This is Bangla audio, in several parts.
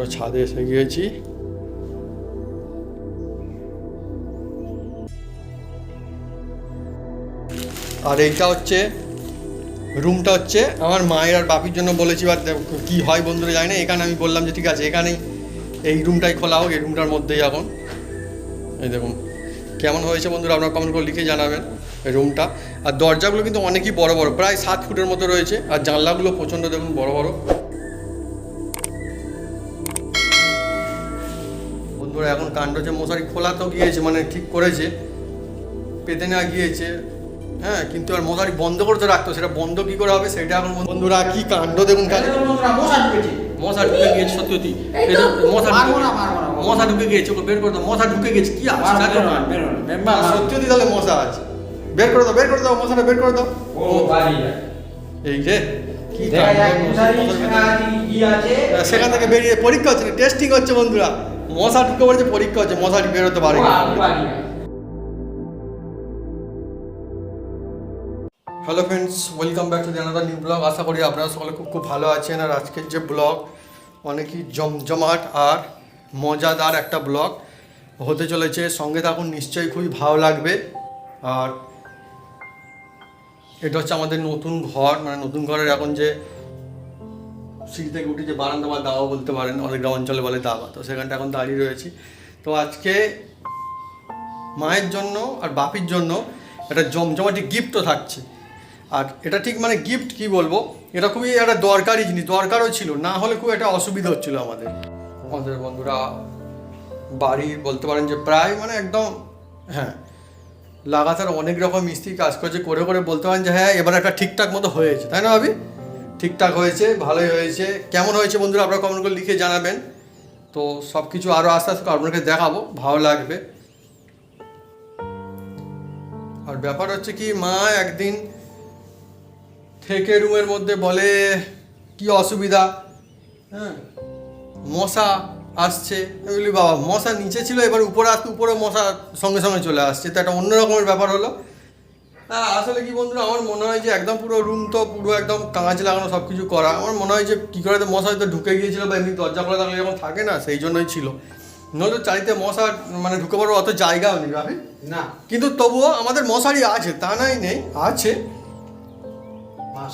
বন্ধুরা ছাদে এসে গিয়েছি। আর এইটা হচ্ছে, রুমটা হচ্ছে আমার মায়ের আর বাপির জন্য বলেছি দেখ- কি হয় বন্ধুরা জানি না, এখানে আমি বললাম যে ঠিক আছে, এখানেই এই রুমটাই খোলা হোক, এই রুমটার মধ্যেই এখন। এই দেখুন, কেমন হয়েছে বন্ধুরা, আপনারা কমেন্ট করে লিখে জানাবেন রুমটা। আর দরজাগুলো কিন্তু অনেকই বড় বড়, প্রায় সাত ফুটের মতো রয়েছে, আর জানলাগুলো প্রচণ্ড দেখুন বড় বড়। কাণ্ড যে মশারি খোলা তো গিয়েছে মানে ঠিক করেছে পেতে নেওয়া গিয়েছে হ্যাঁ কিন্তু আর মশারি বন্ধ করতে রাখতো সেটা বন্ধ কি করে হবে সেটা এখন বন্ধুরা কি কাণ্ড দেখুন মশা ঢুকে গিয়েছে সত্যি মশা না, না, না। মশা ঢুকে গিয়েছে ওকে বের করে দাও মশা ঢুকে গেছে কি না, না, সত্যি সত্যি তাহলে মশা আছে। বের করে দাও বের করে দাও মশাটা বের করে দাও। এই যে সেখান থেকে বেরিয়ে পরীক্ষা হচ্ছে টেস্টিং হচ্ছে বন্ধুরা। মশা ঢুকে পড়েছে পরীক্ষা হচ্ছে মশাটি বেরোতে পারে। Hello friends welcome back to the another new blog আশা করি আপনারা সকলে খুব খুব ভালো আছেন। আর আজকের যে ব্লগ অনেকই জমজমাট আর মজাদার একটা ব্লগ হতে চলেছে। সঙ্গে থাকুন নিশ্চয়ই খুবই ভালো লাগবে। আর এটা হচ্ছে আমাদের নতুন ঘর মানে নতুন ঘরের এখন যে সিঁড়ি থেকে উঠে যে বারান্দা বা দাওয়া বলতে পারেন আমাদের গ্রাম অঞ্চলে বলে দাওয়া তো, সেখানটা এখন দাঁড়িয়ে রয়েছি। তো আজকে মায়ের জন্য আর বাপির জন্য একটা জমজমাটি গিফটও থাকছে। আর এটা ঠিক মানে গিফট কি বলব? এটা খুবই একটা দরকারি জিনিস, দরকারও ছিল, না হলে খুব একটা অসুবিধা হচ্ছিল আমাদের। আমাদের বন্ধুরা বাড়ির বলতে পারেন যে প্রায় মানে একদম হ্যাঁ লাগাতার অনেক রকম মিস্ত্রি কাজ করছে, করে করে বলতে পারেন যে হ্যাঁ এবার একটা ঠিকঠাক মতো হয়েছে, তাই না ভাবি? ঠিকঠাক হয়েছে, ভালোই হয়েছে। কেমন হয়েছে বন্ধুরা আপনারা কমেন্ট করে লিখে জানাবেন। তো সব কিছু আরও আস্তে আস্তে আপনাকে দেখাবো, ভালো লাগবে। আর ব্যাপার হচ্ছে কি, মা একদিন থেকে রুমের মধ্যে বলে, কি অসুবিধা? হ্যাঁ? মশা আসছে। বাবা, মশা নিচে ছিল, এবার উপরে আসতে, উপরে মশা সঙ্গে সঙ্গে চলে আসছে। তো একটা অন্য রকমের ব্যাপার হলো। আসলে কি বন্ধুরা আমার মনে হয় যে একদম পুরো রুম তো পুরো একদম কাঁচ লাগানো সব কিছু করা। আমার মনে হয় যে কী করে তো মশা হয়তো ঢুকে গিয়েছিল বা এমনি দরজা খোলা থাকলে যখন থাকে না সেই জন্যই ছিল। নয়তো চারিতে মশা মানে ঢুকে পড়ার অত জায়গাও নেই না। কিন্তু তবুও আমাদের মশারি আছে তা নাই নেই আছে।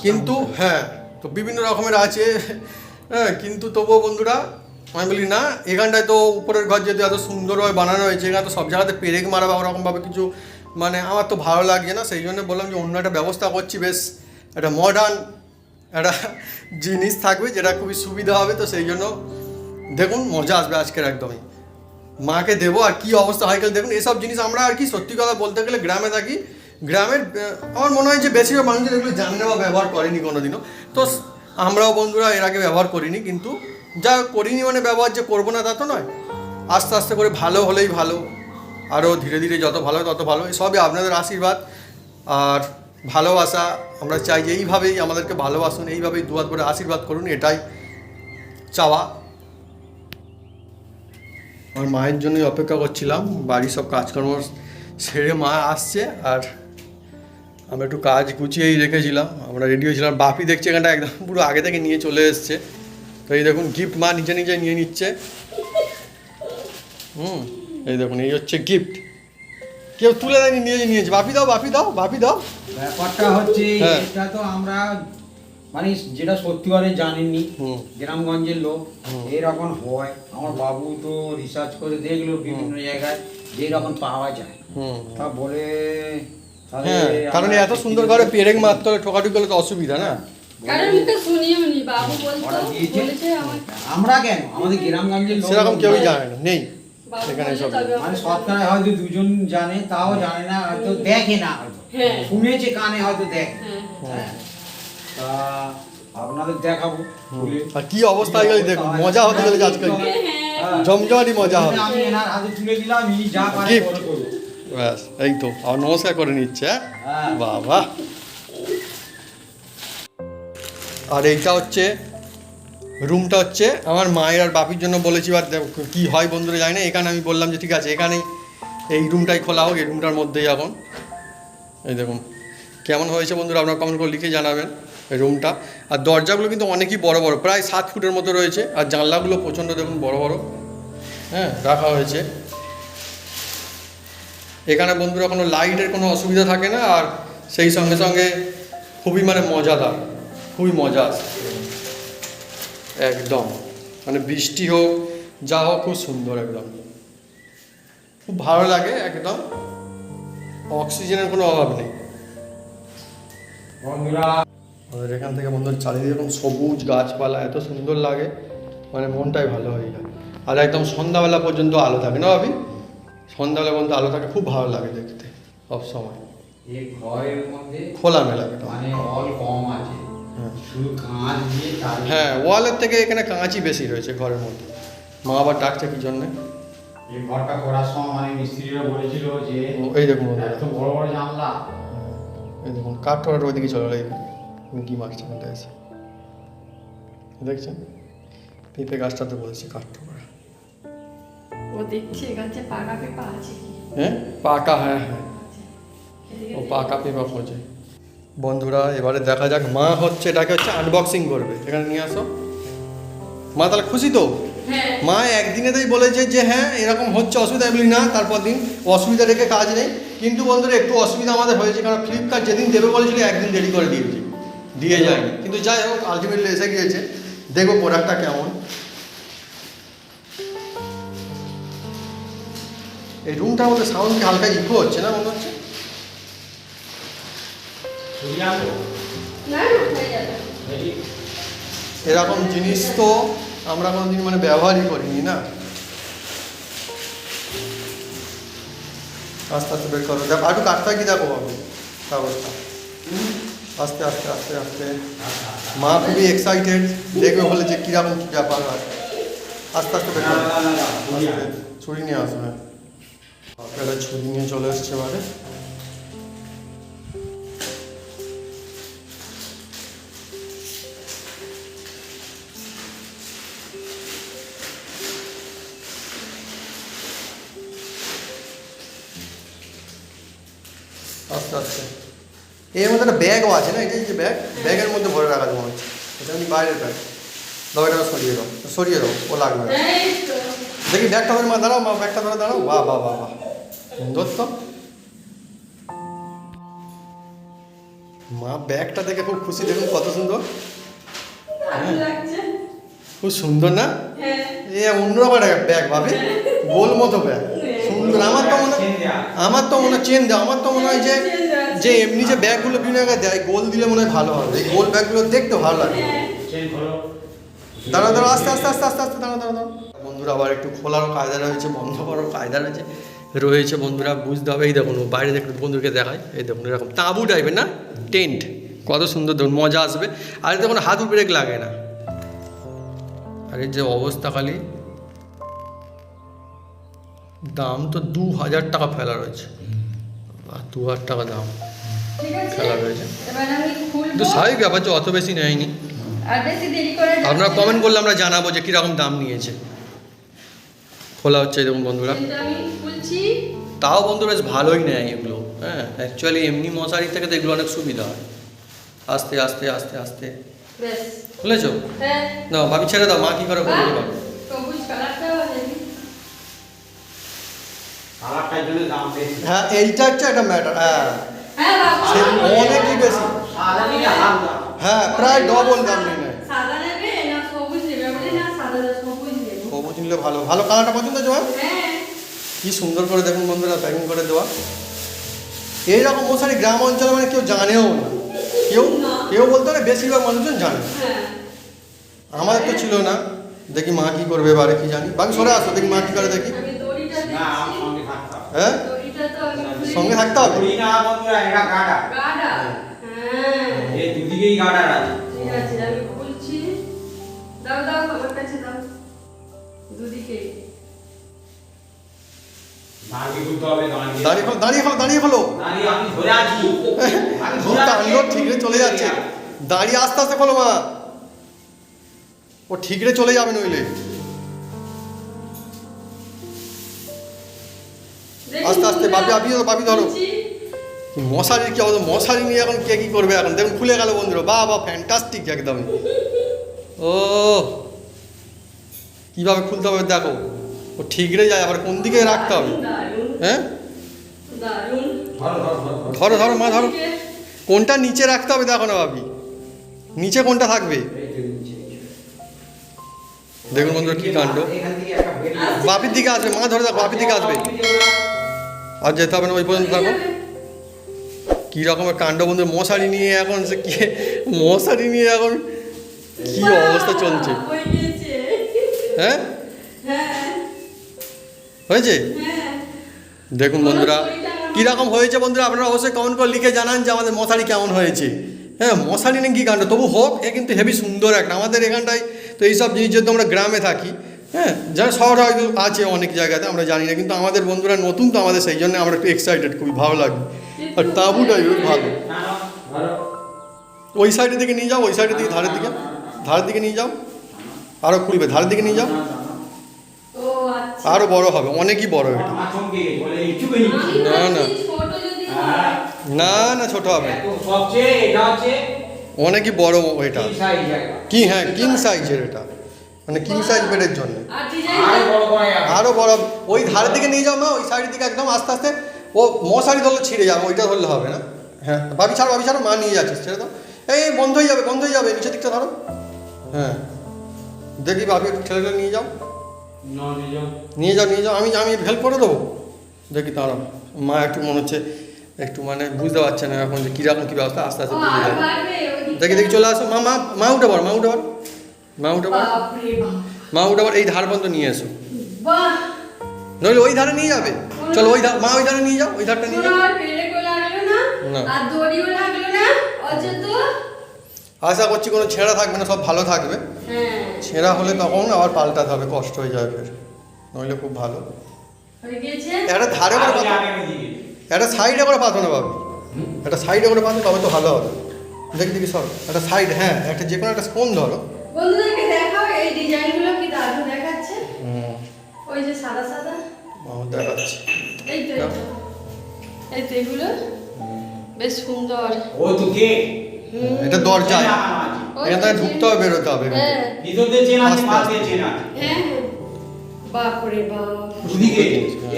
কিন্তু হ্যাঁ তো বিভিন্ন রকমের আছে। হ্যাঁ কিন্তু তবুও বন্ধুরা আমি বলি না এখানটায় তো উপরের ঘর যেহেতু এত সুন্দরভাবে বানানো হয়েছে এখানে তো সব জায়গাতে পেরেক মারা বা ওরকমভাবে কিছু মানে আমার তো ভালো লাগছে না, সেই জন্য বললাম যে অন্য একটা ব্যবস্থা করছি, বেশ একটা মডার্ন একটা জিনিস থাকবে যেটা খুবই সুবিধা হবে, তো সেই জন্য দেখুন, মজা আসবে আজকের একদমই। মাকে দেবো আর কি অবস্থা হয় দেখুন, এসব জিনিস আমরা আর কি সত্যি কথা বলতে গেলে গ্রামে থাকি, গ্রামের আমার মনে হয় যে বেশিরভাগ মানুষজন এগুলো জানে না বা ব্যবহার করেনি কোনো দিনও তো আমরাও বন্ধুরা এর আগে ব্যবহার করিনি, কিন্তু যা করিনি মানে ব্যবহার যে করব না তা তো নয়। আস্তে আস্তে করে ভালো হলেই ভালো। আরও ধীরে ধীরে যত ভালো তত ভালো সবই আপনাদের আশীর্বাদ। আর ভালোবাসা, আমরা চাই যে এইভাবেই আমাদেরকে ভালোবাসুন, এইভাবেই দুয়ার করে আশীর্বাদ করুন, এটাই চাওয়া। আমার মায়ের জন্যই অপেক্ষা করছিলাম, বাড়ির সব কাজকর্ম সেরে মা আসছে, আর আমরা একটু কাজ গুছিয়েই রেখেছিলাম, আমরা রেডি হয়েছিলাম, বাপি দেখছে এখানটা একদম পুরো আগে থেকে নিয়ে চলে এসছে। তো এই দেখুন গিফট মা নিজে নিজে নিয়ে নিচ্ছে। হুম। এই দেখুন এই হচ্ছে গিফট কেউ তুলে দেয়নি নিয়ে নিয়েছে। বাপি দাও বাপি দাও বাপি দাও। ব্যাপারটা হচ্ছে হ্যাঁ। এটা তো আমরা মানে যেটা সত্যিকারে জানেননি হুম। গ্রামগঞ্জের লোক এরকম হয়। আমার বাবু তো রিসার্চ করে দেখল বিভিন্ন জায়গায় যে এরকম পাওয়া যায়। তা বলে হ্যাঁ কারণ এত সুন্দর ঘরে পেরেক মারতে হলে ঠোকাঠুকি হলে তো অসুবিধা না? বলেছে আমার কেন? আমাদের গ্রামগঞ্জের সেরকম কেউই জানে না নেই। সেখানে সব মানে হয়তো দুজন জানে তাও জানে না হয়তো দেখে না। হয়তো হ্যাঁ। শুনেছে কানে হয়তো দেখে। হ্যাঁ হ্যাঁ। তা আপনাদের দেখাবো। আর কি অবস্থা হয়ে গেলে দেখুন মজা হতে গেলে আজকাল। হ্যাঁ। জমজমাটি মজা হবে। আমি এনার হাতে তুলে দিলাম ই যা পারে করে ব্যাস এই তো আর নমস্কার করে নিচ্ছে হ্যাঁ? হ্যাঁ। বাবা। আর এইটা হচ্ছে রুমটা হচ্ছে আমার মায়ের আর বাপির জন্য বলেছি দেখ, কি হয় বন্ধুরা জানি না এখানে আমি বললাম যে ঠিক আছে, এখানেই এই রুমটাই খোলা হোক, এই রুমটার মধ্যেই এখন। এই দেখুন, কেমন হয়েছে বন্ধুরা, আপনারা কমেন্ট করে লিখে জানাবেন এই রুমটা। আর দরজাগুলো কিন্তু অনেকই বড় বড়, প্রায় সাত ফুটের মতো রয়েছে, আর জানলাগুলো প্রচণ্ড দেখুন বড় বড় হ্যাঁ রাখা হয়েছে। এখানে বন্ধুরা কোনো লাইটের কোনো অসুবিধা থাকে না, আর সেই সঙ্গে সঙ্গে খুবই মানে মজাদার, খুবই মজা আসে একদম। মানে বৃষ্টি হোক যা হোক খুব সুন্দর একদম। খুব ভালো লাগে একদম। অক্সিজেনের কোনো অভাব নেই। বন্ধুরা আমাদের এখান থেকে বন্ধুর চারিদিকে এরকম সবুজ গাছপালা এত সুন্দর লাগে। মানে মনটাই ভালো হয়ে যায় আর একদম সন্ধ্যাবেলা পর্যন্ত আলো থাকে না ভাবি? সন্ধ্যাবেলা পর্যন্ত আলো থাকে খুব ভালো লাগে দেখতে সব সময় এই খোলা মেলা মানে হল কম আছে। হ্যাঁ। শুধু কাঁচ হ্যাঁ ওয়ালের থেকে এখানে কাঁচই বেশি রয়েছে ঘরের মধ্যে। মা আবার ডাকছে কি জন্যে? এই ঘরটা করার সময় মানে মিস্ত্রিরা বলেছিল যে এই দেখুন বন্ধুরা এত বড় বড় জানলা। এই দেখুন কাঠঠোড়ার ওইদিকে চলে গেল। কি ওটা এসে দেখছেন? পেঁপে গাছটাতে বলছে কাঠঠোড়া ও দেখছে গাছে পাকা পেঁপা আছে হ্যাঁ? পাকা হ্যাঁ হ্যাঁ। ও পাকা পেঁপা খোঁজে। বন্ধুরা এবারে দেখা যাক মা হচ্ছে এটাকে হচ্ছে আনবক্সিং করবে। এখানে নিয়ে আসো। মা তাহলে খুশি তো? হ্যাঁ। মা একদিনেতেই বলেছে যে হ্যাঁ এরকম হচ্ছে অসুবিধা বলি না তারপর দিন অসুবিধা রেখে কাজ নেই। কিন্তু বন্ধুরা একটু অসুবিধা আমাদের হয়েছে কারণ ফ্লিপকার্ট যেদিন দেবে বলেছিল একদিন দেরি করে দিয়েছে। দিয়ে যায়নি। কিন্তু যাই হোক আলটিমেটলি এসে গিয়েছে। দেখব প্রোডাক্টটা কেমন। এই রুমটার মধ্যে সাউন্ডকে হালকা ইকো হচ্ছে না মনে হচ্ছে? এরকম জিনিস তো আমরা কোনোদিন মানে ব্যবহারই করিনি না আস্তে আস্তে বের করো দেখো একটু কাটতে হয় কি দেখো হবে কাগজটা আস্তে আস্তে আস্তে আস্তে মা খুবই এক্সাইটেড দেখবে বলে যে কীরকম কী ব্যাপার হয় আস্তে আস্তে বের করো। ছুরি নিয়ে আসবে ছুরি নিয়ে চলে এসছে এবারে আস্তে আস্তে। এর মধ্যে একটা ব্যাগও আছে না? এটা যে ব্যাগ ব্যাগের মধ্যে ভরে রাখা মনে হচ্ছে এটা আমি বাইরের ব্যাগ দাও এটা সরিয়ে দাও। সরিয়ে দাও ও লাগবে দেখি ব্যাগটা ধরে মা দাঁড়াও মা ব্যাগটা ধরে দাঁড়াও। বাহ বাহ বাহ বাহ। সুন্দর তো মা ব্যাগটা দেখে খুব খুশি। দেখুন কত সুন্দর। খুব সুন্দর না? হ্যাঁ। এ অন্যরকম একটা ব্যাগ ভাবি। গোল মতো ব্যাগ সুন্দর আমার তো মনে আমার তো মনে হয় চেন দেওয়া, আমার তো মনে হয় যে যে এমনি যে ব্যাগগুলো বিভিন্ন জায়গায় দেয়, গোল দিলে মনে হয় ভালো হবে। এই গোল ব্যাগগুলো দেখতে ভালো লাগে। দাঁড়াও দাঁড়াও, আস্তে আস্তে আস্তে আস্তে আস্তে, দাঁড়াও দাঁড়াও বন্ধুরা, আবার একটু খোলারও কায়দা রয়েছে, বন্ধ করার কায়দা রয়েছে রয়েছে, বন্ধুরা, বুঝতে হবে। এই দেখুন, বাইরে দেখুন, বন্ধুকে দেখায় এই দেখুন, এরকম তাঁবু টাইপের না? টেন্ট। কত সুন্দর, দেখুন, মজা আসবে। আর কোনো হাত ব্রেক লাগে না। আর এই যে অবস্থা খালি। দাম তো দু হাজার টাকা ফেলা রয়েছে। দু হাজার টাকা দাম ফেলা রয়েছে। কিন্তু স্বাভাবিক ব্যাপার যে অত বেশি নেয়নি। আপনারা কমেন্ট। করলে আমরা জানাব যে কীরকম দাম নিয়েছে। খোলা হচ্ছে এরকম বন্ধুরা। তাও বন্ধু বেশ ভালোই নেয় এগুলো। হ্যাঁ অ্যাকচুয়ালি এমনি মশারি থেকে তো এগুলো অনেক সুবিধা হয়। আস্তে আস্তে আস্তে আস্তে। খুলেছো? হ্যাঁ। না ভাবি ছেড়ে দাও মা কী করে বাহ, করবে পারবে সবুজ কালারটাও আছে কালারটার জন্য দাম বেশি হ্যাঁ এইটা হচ্ছে একটা ম্যাটার হ্যাঁ। হ্যাঁ সে অনেকই বেশি। হ্যাঁ প্রায় ডবল দাম নিয়ে সবুজ নিলে ভালো। ভালো কালারটা পছন্দ হচ্ছে মা হ্যাঁ। কি সুন্দর করে দেখুন বন্ধুরা প্যাকিং করে দেওয়া। এইরকম মশারি গ্রাম অঞ্চলে মানে কেউ জানেও না। কেউ কেউ বলতে পারে বেশিরভাগ মানুষজন জানে। হ্যাঁ। আমাদের তো ছিল না। দেখি মা কি করবে এবারে কি জানি। বাকি সরে আসো দেখি মা কি করে দেখি। হ্যাঁ? সঙ্গে থাকতে হবে? না বন্ধুরা এটা গাডা গাডা হ্যাঁ। এই দুদিকেই গাডার আছে ঠিক আছে আমি খুলছি। দাও দাও আমার কাছে দাও। দুদিকে। দাঁড়িয়ে ফেলো ফেলো ঠিকরে চলে যাচ্ছে। দাঁড়িয়ে আস্তে আস্তে ফেলো মা। ও ঠিকরে চলে যাবে নইলে। আস্তে আস্তে, বাপি, ধরো, বাপি ধরো। মশারির কি অবস্থা? মশারি নিয়ে এখন কে কী করবে এখন? দেখুন খুলে গেল বন্ধুরা। বা বা ফ্যান্টাস্টিক একদম ও কীভাবে খুলতে হবে দেখো। ও ঠিকরে যায় আবার কোন দিকে রাখতে হবে? হ্যাঁ? ধরো ধরো মা ধরো। কোনটা নিচে রাখতে হবে দেখো না ভাবি নিচে কোনটা থাকবে? দেখুন বন্ধুরা কী কাণ্ড। বাপির দিকে আসবে মা ধরে দেখো বাপির দিকে আসবে। আর যেতে হবে না ওই পর্যন্ত থাকো। কী রকমের কাণ্ড বন্ধু মশারি নিয়ে এখন সে কি মশারি নিয়ে এখন কি অবস্থা চলছে? হ্যাঁ হ্যাঁ? হয়েছে? হ্যাঁ। দেখুন বন্ধুরা কীরকম হয়েছে বন্ধুরা আপনারা অবশ্যই কমেন্ট করে লিখে জানান যে আমাদের মশারি কেমন হয়েছে। হ্যাঁ মশারি নিয়ে কী কাণ্ড? তবু হোক এ কিন্তু হেভি সুন্দর একটা আমাদের এখানটায় তো এইসব জিনিস যেহেতু আমরা গ্রামে থাকি। হ্যাঁ যারা শহরে হয়তো আছে অনেক জায়গাতে আমরা জানি না কিন্তু আমাদের বন্ধুরা নতুন তো আমাদের সেই জন্য আমরা একটু এক্সাইটেড খুবই ভালো লাগে। আর তাঁবুটাই ভালো। ওই সাইডের দিকে নিয়ে যাও ওই সাইডের দিকে ধারের দিকে ধারের দিকে নিয়ে যাও। আরও খুলবে ধারের দিকে নিয়ে যাও। আচ্ছা। আরও বড় হবে অনেকই বড় এটা। না, না। ভাবছি ছোট যদি না না ছোট হবে। অনেকই বড় এটা। কি হ্যাঁ কিং সাইজের এটা। মানে কিং সাইজ বেডের জন্য। আরও বড় ওই ধারের দিকে নিয়ে যাও না ওই সাইডের দিকে একদম আস্তে আস্তে। ও মশারি ধরলে ছিঁড়ে যাবে ওইটা ধরলে হবে না। হ্যাঁ। ভাবি ছাড়ো ভাবি ছাড়ো মা নিয়ে যাচ্ছে ছেড়ে দাও। এই বন্ধ হয়ে যাবে বন্ধ হয়ে যাবে নিচের দিকটা ধরো। হ্যাঁ। দেখি ভাবি ঠেলে নিয়ে যাও। নিয়ে যাও। নিয়ে যাও নিয়ে যাও আমি আমি হেল্প করে দেবো। দেখি দাঁড়াও। মা একটু মনে হচ্ছে একটু মানে বুঝতে পারছে না এখন যে কীরকম কী ব্যবস্থা আস্তে আস্তে বুঝে যাবে। দেখি দেখি চলে আসো। মা মা মা উঠে পারো মা উঠে পারো মা উঠে পারো বাপরে বাপ। মা উঠে পারো এই ধার পর্যন্ত নিয়ে এসো। নইলে ওই ধারে নিয়ে যাবে। চলো ওই ধার মা ওই ধারে নিয়ে যাও ওই ধারটা নিয়ে যাও। আশা করছি কোনো ছেঁড়া থাকবে না সব ভালো থাকবে। হ্যাঁ। ছেঁড়া হলে তখন আবার পাল্টাতে হবে কষ্ট হয়ে যাবে ফের। নইলে খুব ভালো। একটা ধারে করে পাতো একটা সাইডে করে পাতো না বাবু একটা সাইডে করে পাতো তবে তো ভালো হবে। দেখি দেখি সর। একটা সাইড হ্যাঁ একটা যে কোনো একটা স্পোন ধরো। বন্ধুদেরকে দেখাও এই ডিজাইনগুলো কি দারুণ দেখাচ্ছে? ওই যে সাদা সাদা। আমার দেখাচ্ছি। এই তো এই তো। এগুলো। বেশ সুন্দর। ও তো কে? এটা। ওই এখান তো ঢুকতে হবে বেরোতে হবে হ্যাঁ। ভিতর দিয়ে চেনা আছে, আস্তে। দিয়ে চেনা আছে। হ্যাঁ হ্যাঁ। বাপরে বাপ। দুদিকে,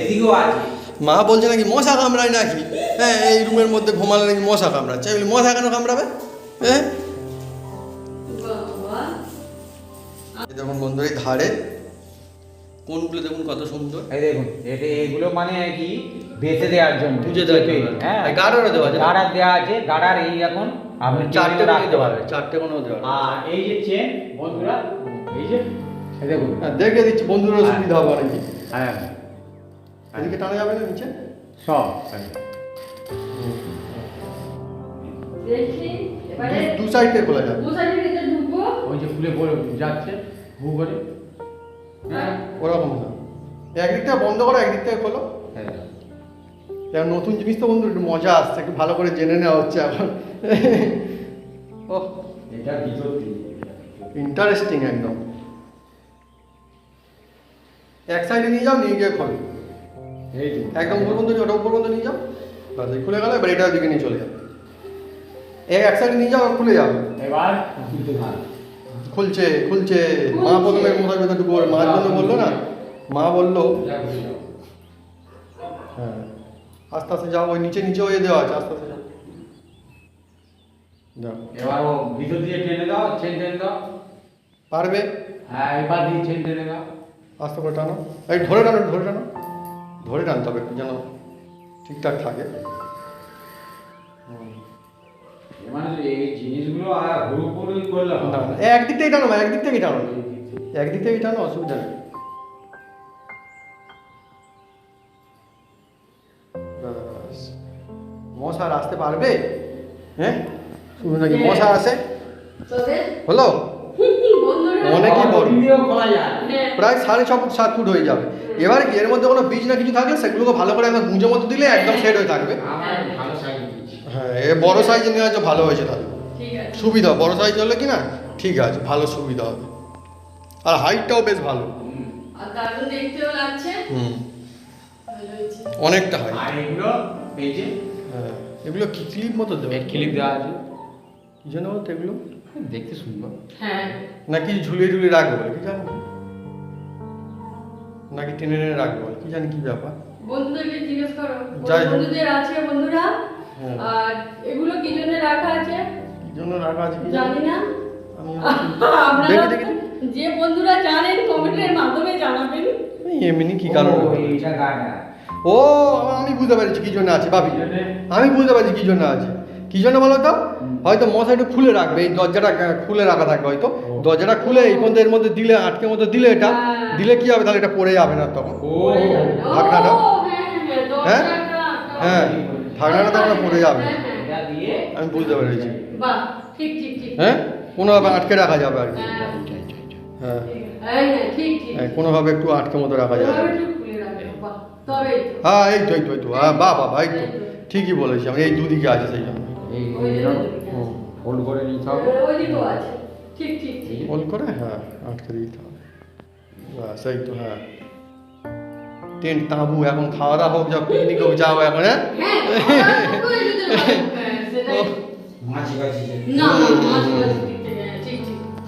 এদিকেও আছে। মা বলছে নাকি মশা কামড়ায় নাকি? হ্যাঁ এই রুমের মধ্যে ঘুমালে নাকি মশা কামড়াচ্ছে। মশা কেন কামড়াবে? হ্যাঁ? দেখুন বন্ধু এই ধারে কোনগুলো দেখুন কত সুন্দর? এই দেখুন এটা এগুলো মানে কি? বেঁধে দেওয়ার জন্য বুঝে দেওয়ার চেপে, হ্যাঁ। এই গার্ডারও দেওয়া আছে। না? গার্ডার দেওয়া আছে গার্ডার এই এখন আপনি চারটে রাখতে পারবেন। চারটে কোনো দেওয়া আর এই যে চেন বন্ধুরা এই যে দেখুন। হ্যাঁ দেখে দিচ্ছি বন্ধুরা সুবিধা হবে অনেক হ্যাঁ। এদিকে টানা যাবে না নিচে? সব। দু সাইডে খোলা যাবে। দু ঢুকবো। ওই যে খুলে যাচ্ছে। ভু হ্যাঁ। ওরকম না একদিক থেকে বন্ধ করো একদিক থেকে খোলো। হ্যাঁ। এখন নতুন জিনিস তো বন্ধু একটু মজা আসছে একটু ভালো করে জেনে নেওয়া হচ্ছে এখন। ও এটা ইন্টারেস্টিং একদম। এক সাইডে নিয়ে যাও নিয়ে গিয়ে খোলো। এই একদম উপর পর্যন্ত ওটা উপর পর্যন্ত নিয়ে যাও। বাস খুলে গেল এবার এটার দিকে নিয়ে চলে যাও। এই এক সাইডে নিয়ে যাও আর খুলে যাও এবার খুলছে খুলছে। মা প্রথমে মোটার ভেতর ঢুকবো মার জন্য বলল না? মা বলল হ্যাঁ। আস্তে আস্তে যাও ওই নিচে নিচে ওই দেওয়া আছে আস্তে আস্তে যাও। এবার ও ভিতর দিয়ে টেনে দাও চেন টেনে দাও। পারবে? হ্যাঁ এবার দিয়ে চেন টেনে দাও। আস্তে করে টানো। এই ধরে টানো ধরে টানো। ধরে টানতে হবে যেন ঠিকঠাক থাকে। হুম। একদিক থেকেই টানো ভাই একদিক থেকেই টানো। একদিক থেকেই টানো অসুবিধা নেই। ব্যাস। মশা আর আসতে পারবে? হ্যাঁ? শুধু নাকি? মশা আসে? হলো? অনেকই বড়। হ্যাঁ। প্রায় সাড়ে ছ ফুট সাত ফুট হয়ে যাবে। এবার কি এর মধ্যে কোনো বীজ না কিছু থাকলে সেগুলোকে ভালো করে একদম গুঁজো মতো দিলে একদম সেট হয়ে থাকবে। হ্যাঁ এ বড় সাইজে নেওয়া হচ্ছে ভালো হয়েছে তাহলে। সুবিধা বড় সাইজ হলে কি না? ঠিক আছে ভালো সুবিধা হবে। আর হাইটটাও বেশ ভালো। আর দারুণ দেখতেও লাগছে। হুম। অনেকটা হাইট। এগুলো হ্যাঁ এগুলো কি ক্লিপ মতো দেবে ক্লিপ দেওয়া আছে। কি জন্য বলতো এগুলো? দেখতে সুন্দর। হ্যাঁ। নাকি ঝুলিয়ে ঝুলিয়ে রাখব বলে কি জানো? নাকি টেনে টেনে রাখব বলে কি জানি কি ব্যাপার। বন্ধুদেরকে জিজ্ঞেস করো। যাই হোক। বন্ধুদের আছে বন্ধুরা? হ্যাঁ। আর এগুলো কি জন্য রাখা আছে? কি জন্য রাখা আছে জানি না। আমি আপনারা। যে বন্ধুরা জানেন কমেন্টের মাধ্যমে জানাবেন। এমনি কি কারণ? ও, আমি বুঝতে পেরেছি কি জন্য আছে ভাবি। আমি বুঝতে পারছি কি জন্য আছে। কি জন্য বলো তো? হয়তো মশা একটু খুলে রাখবে এই দরজাটা খুলে রাখা থাকবে হয়তো। দরজাটা খুলে এই পর্যন্ত এর মধ্যে দিলে আটকে মতো দিলে এটা। হ্যাঁ। দিলে কি হবে? তাহলে এটা পড়ে যাবে না তখন। ঢাকনাটা? হ্যাঁ, হ্যাঁ, হ্যাঁ? দরজাটা, হ্যাঁ ঢাকনাটা পড়ে যাবে। হ্যাঁ, হ্যাঁ। আমি বুঝতে পেরেছি। বাহ ঠিক ঠিক ঠিক। হ্যাঁ? কোনোভাবে আটকে রাখা যাবে আর কি। হ্যাঁ, হ্যাঁ। হ্যাঁ, হ্যাঁ, হ্যাঁ, কোনোভাবে একটু আটকে মতো রাখা যাবে। তো। হ্যাঁ এই তো এই তো এই তো। হ্যাঁ বাহ বাহ এই তো। ঠিকই বলেছি আমি এই দুদিকে আছে সেই জন্য। ফোল্ড করে নিতে হবে। ঠিক ফোন করে? হ্যাঁ আটকে দিতে হবে। বাস এই তো হ্যাঁ। টেন্ট তাঁবু এখন খাওয়া দাওয়া হোক যা পিকনিক হোক যাও এখন হ্যাঁ? হ্যাঁ হ্যাঁ,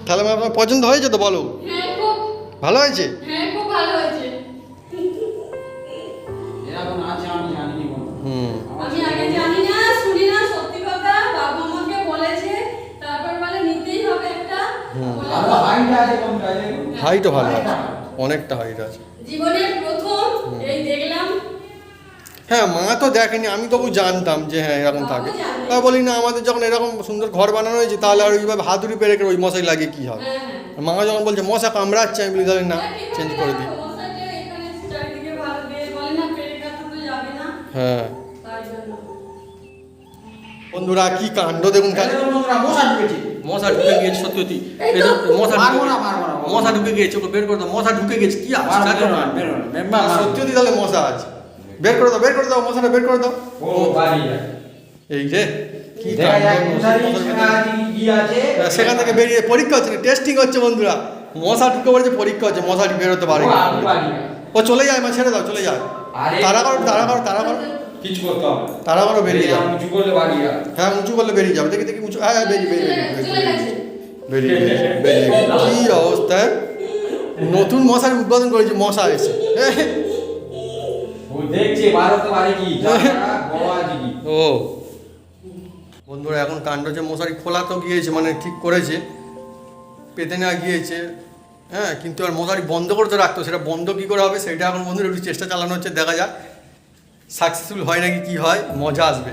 তাহলে আপনার পছন্দ হয়েছে তো বলো? হ্যাঁ ভালো হয়েছে? হ্যাঁ হুম। হাইট ভালো আছে অনেকটা হাইট আছে। জীবনের হ্যাঁ মা তো দেখেনি আমি তবু জানতাম যে হ্যাঁ এরকম থাকে। তা বলি না আমাদের যখন এরকম সুন্দর ঘর বানানো হয়েছে তাহলে আর ওইভাবে হাতুড়ি পেরে ওই মশাই লাগিয়ে কী হবে? হ্যাঁ হ্যাঁ। মা যখন বলছে মশা কামড়াচ্ছে আমি বলি তাহলে না চেঞ্জ করে দিই। হ্যাঁ। বন্ধুরা কি কাণ্ড দেখুন মশা মশা ঢুকে গিয়েছে সত্যি মশা মশা ঢুকে গিয়েছে ওকে বের করে মশা ঢুকে গেছে কি আছে সত্যি তাহলে মশা আছে। বের করে দাও বের করে দাও মশাটা বের করে দাও ও বাড়ি এই যে কি সেখান থেকে বেরিয়ে পরীক্ষা হচ্ছে টেস্টিং হচ্ছে বন্ধুরা মশা ঢুকে পড়েছে পরীক্ষা হচ্ছে মশাটি বেরোতে পারে ও চলে যায় মা ছেড়ে দাও চলে যায় তারা করো তারা করো তারা করো কিছু করতে হবে তারা করো বেরিয়ে যাবে উঁচু করলে বাড়ি যায়। হ্যাঁ উঁচু করলে বেরিয়ে যাবে দেখি দেখি উঁচু হ্যাঁ হ্যাঁ, বেরিয়ে বেরিয়ে বেরিয়ে গেছে বেরিয়ে গেছে, বেরিয়ে গেছে। কি অবস্থায় নতুন মশার উদ্বোধন করেছে মশা এসে দেখছে পারে কি? ও। বন্ধুরা এখন কাণ্ড যে মশারি খোলা তো গিয়েছে মানে ঠিক করেছে। পেতে না গিয়েছে। হ্যাঁ কিন্তু আর মশারি বন্ধ করতে রাখতো সেটা বন্ধ কী করে হবে সেটা এখন বন্ধুরা একটু চেষ্টা চালানো হচ্ছে দেখা যাক। সাকসেসফুল হয় নাকি কি হয় মজা আসবে।